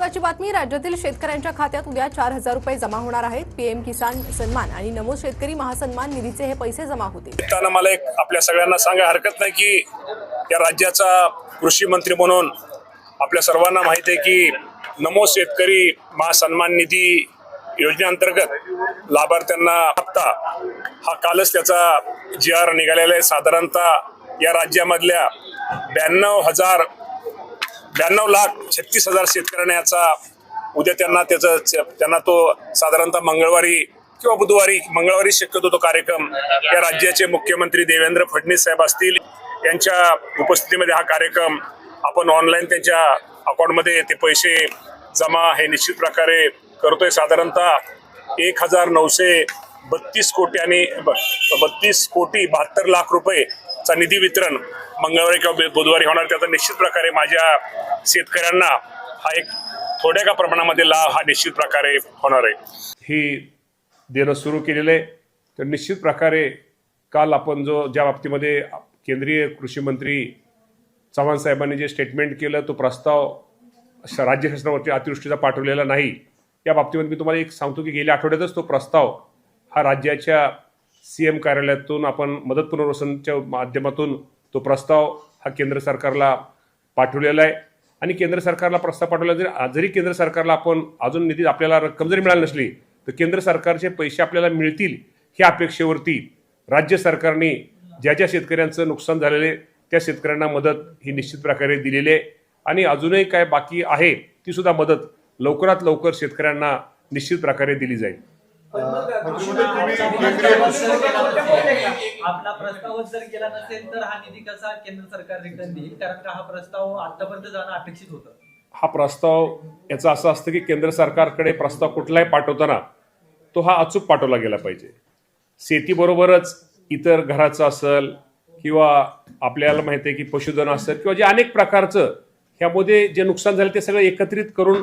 महत्वाची बातमी राज्यातील शेतकऱ्यांच्या खात्यात उद्या चार हजार रुपये जमा होणार आहेत. पीएम किसान सन्मान आणि नमो शेतकरी महासन्मान निधीचे हे पैसे जमा होतील. मला एक आपल्या सगळ्यांना सांगा हरकत नाही की या राज्याचा कृषी मंत्री म्हणून आपल्या सर्वांना माहिती आहे की नमो शेतकरी महासन्मान निधी योजनेअंतर्गत लाभार्थ्यांना हप्ता हा कालच त्याचा जी आर निघालेला आहे. साधारणतः या राज्यामधल्या ब्याण्णव हजार ब्याण्णव लाख छत्तीस हजार शेतकऱ्यांना याचा उद्या त्यांना त्याचं त्यांना तो साधारणतः मंगळवारी किंवा बुधवारी मंगळवारी शक्यतो तो कार्यक्रम या राज्याचे मुख्यमंत्री देवेंद्र फडणवीस साहेब असतील. यांच्या उपस्थितीमध्ये हा कार्यक्रम आपण ऑनलाईन त्यांच्या अकाउंटमध्ये ते पैसे जमा हे निश्चित प्रकारे करतोय. साधारणतः एक हजार नऊशे बत्तीस कोटी आणि बत्तीस कोटी बहात्तर लाख रुपये चा निधी वितरण मंगळवारी किंवा बुधवारी होणार त्याचा निश्चित प्रकारे माझ्या शेतकऱ्यांना हा एक थोड्या का प्रमाणामध्ये लाभ हा निश्चित प्रकारे होणार आहे. ही देणं सुरू केलेलं आहे. तर निश्चित प्रकारे काल आपण जो ज्या बाबतीमध्ये केंद्रीय कृषी मंत्री चव्हाण साहेबांनी जे स्टेटमेंट केलं तो प्रस्ताव राज्य शासनावरती अतिवृष्टीचा पाठवलेला नाही. या बाबतीमध्ये मी तुम्हाला एक सांगतो की गेल्या आठवड्यातच तो प्रस्ताव हा राज्याच्या सी एम कार्यालयातून आपण मदत पुनर्वसनच्या माध्यमातून तो प्रस्ताव हा केंद्र सरकारला पाठवलेला आहे. आणि केंद्र सरकारला प्रस्ताव पाठवला जरी जरी केंद्र सरकारला आपण अजून निधी आपल्याला रक्कम जरी मिळाली नसली तर केंद्र सरकारचे पैसे आपल्याला मिळतील ह्या अपेक्षेवरती राज्य सरकारने ज्या ज्या शेतकऱ्यांचं नुकसान झालेले त्या शेतकऱ्यांना मदत ही निश्चित प्रकारे दिलेली आहे. आणि अजूनही काय बाकी आहे ती सुद्धा मदत लवकरात लवकर शेतकऱ्यांना निश्चित प्रकारे दिली जाईल. आपला प्रस्तावच जर गेला नसेल तर हा निधी कसा केंद्र सरकार रिटर्न देईल? कारण का हा प्रस्ताव आतापर्यंत जाणं अपेक्षित होतं. हा प्रस्ताव याचं असं असतं की केंद्र सरकारकडे प्रस्ताव कुठलाही पाठवताना तो हा अचूक पाठवला गेला पाहिजे. शेतीबरोबरच इतर घराचं असेल किंवा आपल्याला माहिती आहे की पशुधन असेल किंवा जे अनेक प्रकारचं ह्यामध्ये जे नुकसान झालं ते सगळं एकत्रित करून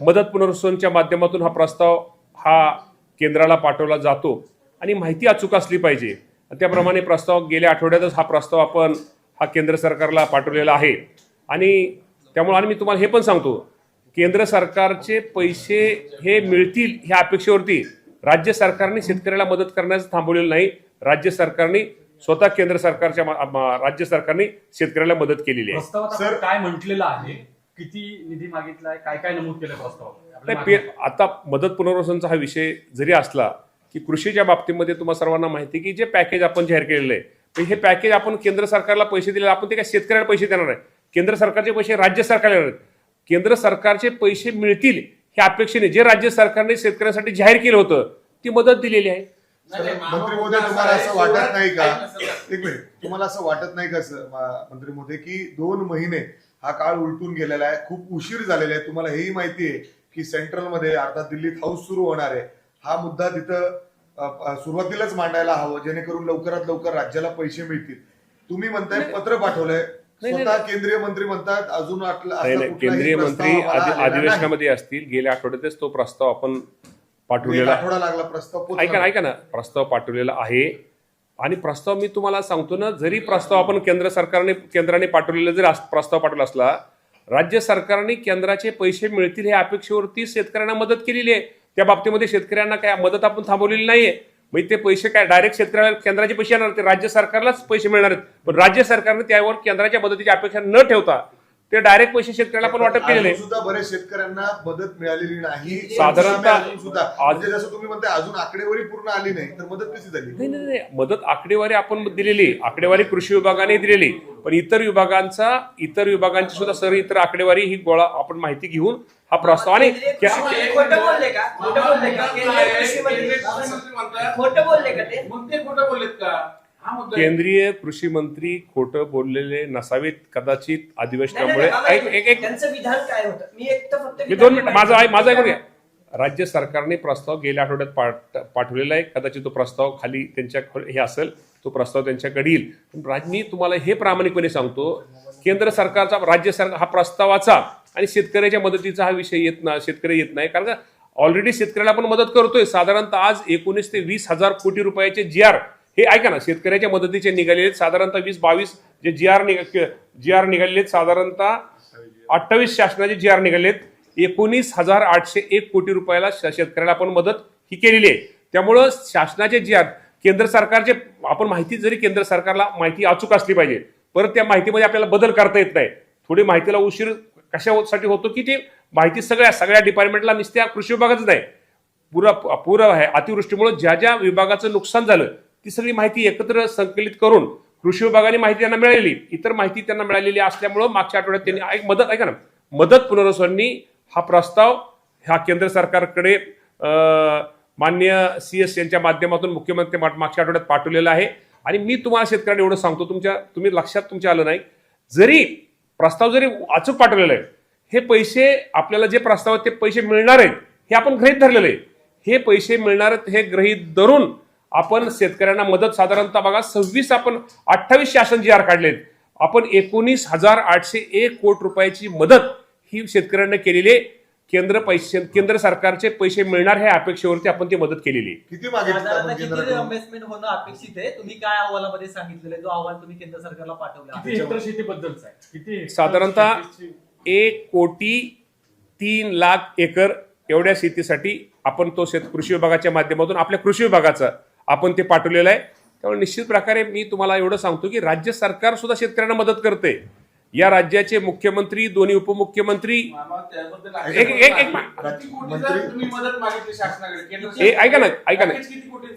मदत पुनर्वसनच्या माध्यमातून हा प्रस्ताव हा केंद्राला पाठवला जातो. आणि माहिती अचूक असली पाहिजे. त्याप्रमाणे प्रस्ताव गेल्या आठवड्यातच हा प्रस्ताव आपण हा केंद्र सरकारला पाठवलेला आहे. आणि त्यामुळे आणि मी तुम्हाला हे पण सांगतो. केंद्र सरकारचे पैसे हे मिळतील ह्या अपेक्षेवरती. राज्य सरकारने शेतकऱ्याला मदत करण्याचं थांबवलेलं नाही. राज्य सरकारने स्वतः केंद्र सरकारच्या राज्य सरकारने शेतकऱ्याला मदत केलेली आहे. सर- काय म्हटलेलं आहे? किती निधी मागितलाय काय काय नमूद केलं प्रस्तावात नाही पे आता मदत पुनर्वसनचा हा विषय जरी असला की कृषीच्या बाबतीमध्ये तुम्हाला सर्वांना माहिती की जे पॅकेज आपण जाहीर केलेलं आहे तर हे पॅकेज आपण केंद्र सरकारला पैसे दिले आपण ते काय शेतकऱ्याला पैसे देणार आहे केंद्र सरकारचे पैसे राज्य सरकारला देणार आहेत. केंद्र सरकारचे पैसे मिळतील ह्या अपेक्षेने जे राज्य सरकारने शेतकऱ्यांसाठी जाहीर केलं होतं ती मदत दिलेली आहे. मंत्री महोदय तुम्हाला असं वाटत नाही का? एक मिनिट तुम्हाला असं वाटत नाही का मंत्री महोदय की दोन महिने हा काळ उलटून गेलेला आहे. खूप उशीर झालेला आहे. तुम्हाला हेही माहिती आहे की सेंट्रलमध्ये अर्थात दिल्लीत हाऊस सुरू होणार आहे. हा मुद्दा तिथं सुरुवातीलाच मांडायला हवं जेणेकरून लवकरात लवकर राज्याला पैसे मिळतील. तुम्ही म्हणताय पत्र पाठवलंय. स्वतः केंद्रीय मंत्री म्हणतात अजून केंद्रीय मंत्री. अधिवेशनामध्ये असतील. गेल्या आठवड्यातच तो प्रस्ताव आपण पाठवलेला आठवडा लागला प्रस्ताव ऐका पोचला. ना ऐका ना. प्रस्ताव पाठवलेला आहे. आणि प्रस्ताव मी तुम्हाला सांगतो ना जरी प्रस्ताव आपण केंद्र सरकारने केंद्राने पाठवलेला जरी प्रस्ताव पाठवला असला राज्य सरकारने केंद्राचे पैसे मिळतील हे अपेक्षेवरती शेतकऱ्यांना मदत केलेली आहे. त्या बाबतीमध्ये शेतकऱ्यांना काय मदत आपण थांबवलेली नाहीये. म्हणजे ते पैसे काय डायरेक्ट शेतकऱ्याला केंद्राचे पैसे येणार ते राज्य सरकारलाच पैसे मिळणार आहेत. पण राज्य सरकारने त्यावर केंद्राच्या मदतीची अपेक्षा न ठेवता ते डायरेक्ट पैसे शेतकऱ्याला पण वाटप केलेले. अजून सुद्धा बरेच शेतकऱ्यांना मदत मिळालेली नाही. साधारणतः अजून सुद्धा. आज- म्हणजे जसं तुम्ही म्हणताय अजून आकडेवारी पूर्ण आली नाही तर मदत कशी झाली? नाही नाही नाही. मदत आकडेवारी आपण दिलेली. आकडेवारी कृषी विभागाने दिलेली. पण इतर विभागांचा इतर विभागांची सुद्धा सर्व इतर आकडेवारी ही गोळा आपण माहिती घेऊन हा प्रस्ताव आणि खोटं बोलले का? खोटं बोलले का? केंद्रीय कृषी मंत्री खोटं बोलले का ते? मग ते खोटं बोललेत का? मुद्दा आहे. केंद्रीय कृषी मंत्री खोटं बोललेले नसावेत कदाचित अधिवेशनामुळे मी दोन मिनिट माझा आहे माझा ऐकून घ्या. राज्य सरकारने प्रस्ताव गेल्या आठवड्यात पाठ पाठवलेला आहे. कदाचित तो प्रस्ताव खाली त्यांच्या हे असेल तो प्रस्ताव त्यांच्याकडे येईल. मी तुम्हाला हे प्रामाणिकपणे सांगतो केंद्र सरकारचा राज्य सरकार हा प्रस्तावाचा आणि शेतकऱ्याच्या मदतीचा हा विषय येत ना शेतकरी येत नाही. कारण ऑलरेडी शेतकऱ्याला आपण मदत करतोय. साधारणतः आज एकोणीस ते वीस हजार कोटी रुपयाचे जी आर हे ऐका ना शेतकऱ्याच्या मदतीचे निघालेले आहेत. साधारणतः वीस बावीस जे जी आर जी आर निघालेले आहेत. साधारणतः अठ्ठावीस शासनाचे जी आर निघाले आहेत. एकोणीस हजार आठशे एक कोटी रुपयाला श- शेतकऱ्याला आपण मदत ही केलेली आहे. त्यामुळं शासनाचे जी आर केंद्र सरकारचे आपण माहिती जरी केंद्र सरकारला माहिती अचूक असली पाहिजे परत त्या माहितीमध्ये आपल्याला बदल करता येत नाही. थोडी माहितीला उशीर कशासाठी होतो की ते माहिती सगळ्या सगळ्या डिपार्टमेंटला नुसत्या कृषी विभागाच नाही. पुरा पुरा आहे. अतिवृष्टीमुळे ज्या ज्या विभागाचं नुकसान झालं ती सगळी माहिती एकत्र संकलित करून कृषी विभागाने माहिती त्यांना मिळालेली. इतर माहिती त्यांना मिळालेली असल्यामुळं मागच्या आठवड्यात त्यांनी एक मदत ऐका ना. मदत पुनर्वसनांनी हा प्रस्ताव ह्या केंद्र सरकारकडे मान्य सी एस यांच्या माध्यमातून मुख्यमंत्री मागच्या आठवड्यात पाठवलेला आहे. आणि मी तुम्हाला शेतकऱ्यांना एवढं सांगतो तुमच्या तुम्ही लक्षात तुमच्या आलं नाही. जरी प्रस्ताव जरी अचूक पाठवलेला आहे हे पैसे आपल्याला जे प्रस्ताव आहेत ते पैसे मिळणार आहेत हे आपण गृहीत धरलेलं आहे. हे पैसे मिळणार आहेत हे गृहीत धरून आपण शेतकऱ्यांना मदत साधारणतः बघा सव्वीस आपण अठ्ठावीस शासन जी आर काढलेत. आपण एकोणीस हजार आठशे एक कोटी रुपयाची मदत ही शेतकऱ्यांना केलेली आहे. केंद्र पैसे केंद्र सरकारचे पैसे मिळणार ह्या अपेक्षेवरती आपण ती मदत केलेली आहे. किती इन्व्हेस्टमेंट होणं अपेक्षित आहे? तुम्ही काय अहवालामध्ये सांगितलेलं? जो अहवाल तुम्ही केंद्र सरकारला पाठवला किती हेक्टर शेतीबद्दलचा आहे? किती हेक्टर साधारणतः एक कोटी तीन लाख एकर एवढ्या शेतीसाठी आपण तो शेत कृषी विभागाच्या माध्यमातून आपल्या कृषी विभागाचा आपण ते पाठवलेलं आहे. त्यामुळे निश्चित प्रकारे मी तुम्हाला एवढं सांगतो की राज्य सरकार सुद्धा शेतकऱ्यांना मदत करते. या राज्याचे मुख्यमंत्री दोन्ही उपमुख्यमंत्री मामा, त्याबद्दल एक- एक- एक- किती कोटीचा मंत्री- तुम्ही मदत मागितली शासनाकडे? केंद्र ऐका ना ऐका ना.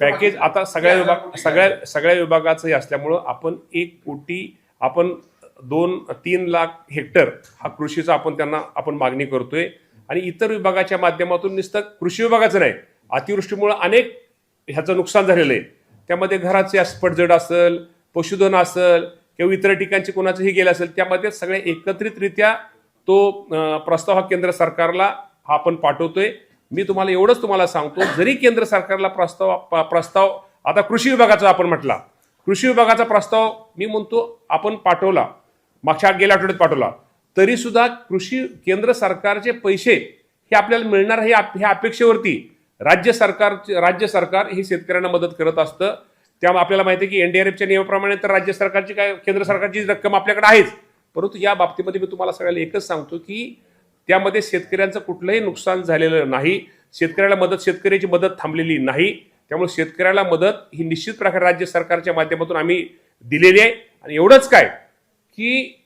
पॅकेज? आता सगळ्या विभाग सगळ्या? सगळ्या विभागाचं हे असल्यामुळं आपण एक कोटी आपण दोन तीन लाख हेक्टर हा कृषीचा आपण त्यांना आपण मागणी करतोय. आणि इतर विभागाच्या माध्यमातून नुसतं कृषी विभागाचं नाही. अतिवृष्टीमुळे अनेक ह्याचं नुकसान झालेलं आहे. त्यामध्ये घराचे पडझड असेल पशुधन असेल किंवा इतर ठिकाणचे कोणाचंही गेलं असेल त्यामध्ये सगळे एकत्रितरित्या तो प्रस्ताव हा केंद्र सरकारला हा आपण पाठवतोय. मी तुम्हाला एवढंच तुम्हाला सांगतो जरी केंद्र सरकारला प्रस्ताव प्रस्ताव आता कृषी विभागाचा आपण म्हटला. कृषी विभागाचा प्रस्ताव मी म्हणतो आपण पाठवला. मागच्या गेल्या आठवड्यात पाठवला. तरीसुद्धा कृषी केंद्र सरकारचे पैसे हे आपल्याला मिळणार हे आप- ह्या अपेक्षेवरती. राज्य सरकार राज्य सरकार हे शेतकऱ्यांना मदत करत असतं. त्यामुळे आपल्याला माहिती आहे की एनडीआरएफच्या नियमाप्रमाणे तर राज्य सरकारची काय केंद्र सरकारची रक्कम आपल्याकडे आहेच. परंतु या बाबतीमध्ये मी तुम्हाला सगळ्याला एकच सांगतो की त्यामध्ये शेतकऱ्यांचं कुठलंही नुकसान झालेलं नाही. शेतकऱ्याला मदत शेतकऱ्याची मदत थांबलेली नाही. त्यामुळे शेतकऱ्याला मदत ही निश्चित प्रकारे राज्य सरकारच्या माध्यमातून आम्ही दिलेली आहे. आणि एवढंच काय की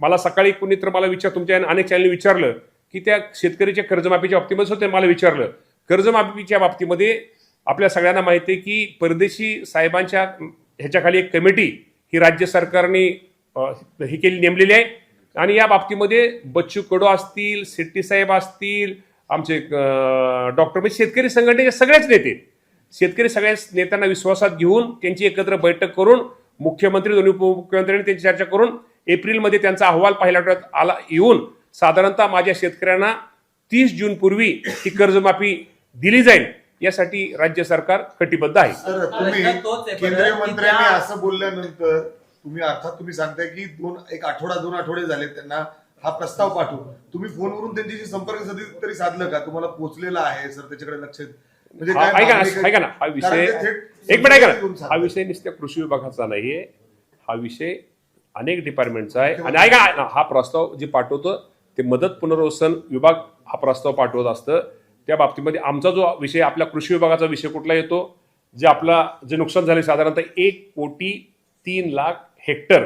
मला सकाळी कुणी तर मला विचार तुमच्या अनेक चॅनलने विचारलं की त्या शेतकऱ्याच्या कर्जमाफीच्या बाबतीमध्ये सुद्धा मला विचारलं. कर्जमाफीच्या बाबतीमध्ये आपल्या सगळ्यांना माहिती आहे की परदेशी साहेबांच्या ह्याच्याखाली एक कमिटी ही राज्य सरकारने ही केली नेमलेली आहे. आणि या बाबतीमध्ये बच्चू कडू असतील शेट्टी साहेब असतील आमचे डॉक्टर म्हणजे शेतकरी संघटनेचे सगळेच नेते. शेतकरी सगळ्याच नेत्यांना विश्वासात घेऊन त्यांची एकत्र बैठक करून मुख्यमंत्री दोन्ही उपमुख्यमंत्र्यांनी त्यांची चर्चा करून एप्रिलमध्ये त्यांचा अहवाल पहिल्या आठवड्यात आला येऊन साधारणतः माझ्या शेतकऱ्यांना तीस जून पूर्वी ही कर्जमाफी दिली जाईल यासाठी राज्य सरकार कटिबद्ध आहे. सर तुम्ही केंद्रीय मंत्र्यांनी असं बोलल्यानंतर तुम्ही अर्थात तुम्ही सांगताय की दोन एक आठवडा दोन आठवडे झाले त्यांना हा प्रस्ताव पाठवू तुम्ही फोनवरून त्यांच्याशी संपर्क साधी तरी साधलं का? तुम्हाला पोहोचलेला आहे सर त्याच्याकडे लक्ष म्हणजे हा- काय ऐका ना काय- ऐका ना हा कारण विषय ते थेट एक मिनिट ऐका ना. हा सांगतात. विषय नुसत्या कृषी विभागाचा नाहीये. हा विषय अनेक डिपार्टमेंटचा आहे. आणि ऐका ना, हा प्रस्ताव जे पाठवतो ते मदत पुनर्वसन विभाग हा प्रस्ताव पाठवत असतं. त्या बाबतीमध्ये आमचा जो विषय आपल्या कृषी विभागाचा विषय कुठला येतो? जे आपला जे नुकसान झाले साधारणतः एक कोटी तीन लाख हेक्टर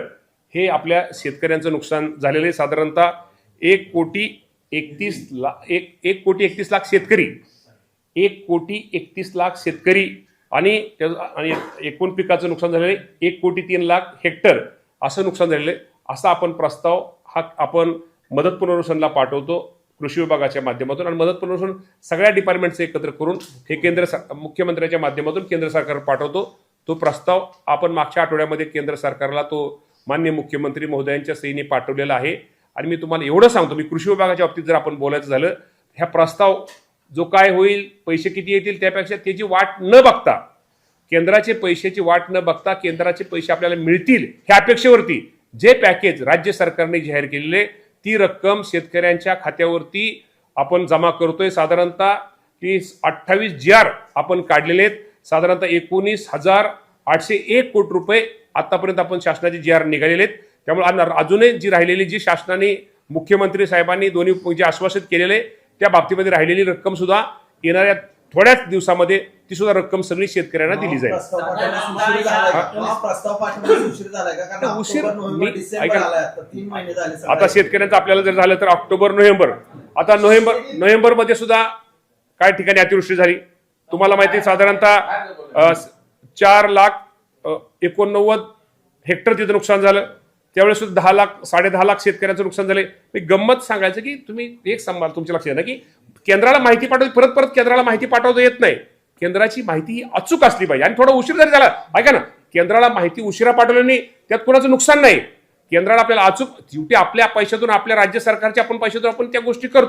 हे आपल्या शेतकऱ्यांचं नुकसान झालेलं आहे. साधारणतः एक कोटी एकतीस लाख एक एक कोटी एकतीस लाख शेतकरी एक कोटी एकतीस लाख शेतकरी आणि त्या- आणि एकूण पिकाचं नुकसान झालेलं आहे. एक कोटी तीन लाख हेक्टर असं नुकसान झालेलं आहे. असा आपण प्रस्ताव हा आपण मदत पुनर्वसनला पाठवतो. कृषी विभागाच्या माध्यमातून आणि मदत पुनर्वसन सगळ्या डिपार्टमेंट्स एकत्र करून हे केंद्र सर मुख्यमंत्र्यांच्या माध्यमातून केंद्र सरकार पाठवतो. तो प्रस्ताव आपण मागच्या आठवड्यामध्ये केंद्र सरकारला तो मान्य मुख्यमंत्री महोदयांच्या सहीने पाठवलेला आहे. आणि मी तुम्हाला एवढं सांगतो मी कृषी विभागाच्या बाबतीत जर आपण बोलायचं झालं ह्या प्रस्ताव जो काय होईल पैसे किती येतील त्यापेक्षा त्याची वाट न बघता केंद्राचे पैशाची वाट न बघता केंद्राचे पैसे आपल्याला मिळतील ह्या अपेक्षेवरती जे पॅकेज राज्य सरकारने जाहीर केलेले ती रक्कम शेतकऱ्यांच्या खात्यावरती आपण जमा करतोय. साधारणतः ती अठ्ठावीस जी आर आपण काढलेले आहेत. साधारणतः एकोणीस हजार आठशे एक कोटी रुपये आतापर्यंत आपण शासनाचे जी आर निघालेले आहेत. त्यामुळे अजूनही जी राहिलेली जी शासनाने मुख्यमंत्री साहेबांनी दोन्ही जे आश्वासित केलेले त्या बाबतीमध्ये राहिलेली रक्कम सुद्धा येणाऱ्या थोड्याच दिवसामध्ये ती सुद्धा रक्कम सगळी शेतकऱ्यांना दिली जाईल. उशीर? हा. नोव्हेंबर आता तीन महिने झाले आता सगळ्या- शेतकऱ्यांचं आपल्याला जर झालं तर ऑक्टोबर नोव्हेंबर. आता नोव्हेंबर नोव्हेंबरमध्ये सुद्धा काय ठिकाणी अतिवृष्टी झाली? तुम्हाला माहिती आहे साधारणतः चार लाख एकोणनव्वद हेक्टर तिथं नुकसान झालं. त्यावेळेस सुद्धा दहा लाख साडे दहा लाख शेतकऱ्यांचं नुकसान झाले मी गंमत सांगायचं की तुम्ही एक सांभाळ तुमच्या लक्षात ना की केंद्राला माहिती पाठवली परत परत केंद्राला माहिती पाठवता येत नाही. केंद्राची माहिती ही अचूक असली पाहिजे. आणि थोडा उशीर जरी झाला ऐका ना केंद्राला माहिती उशिरा पाठवल्याने त्यात कोणाचं नुकसान नाही. केंद्राला आपल्याला अचूक शेवटी आपल्या पैशातून आपल्या राज्य सरकारच्या आपण पैशातून आपण त्या गोष्टी करतो.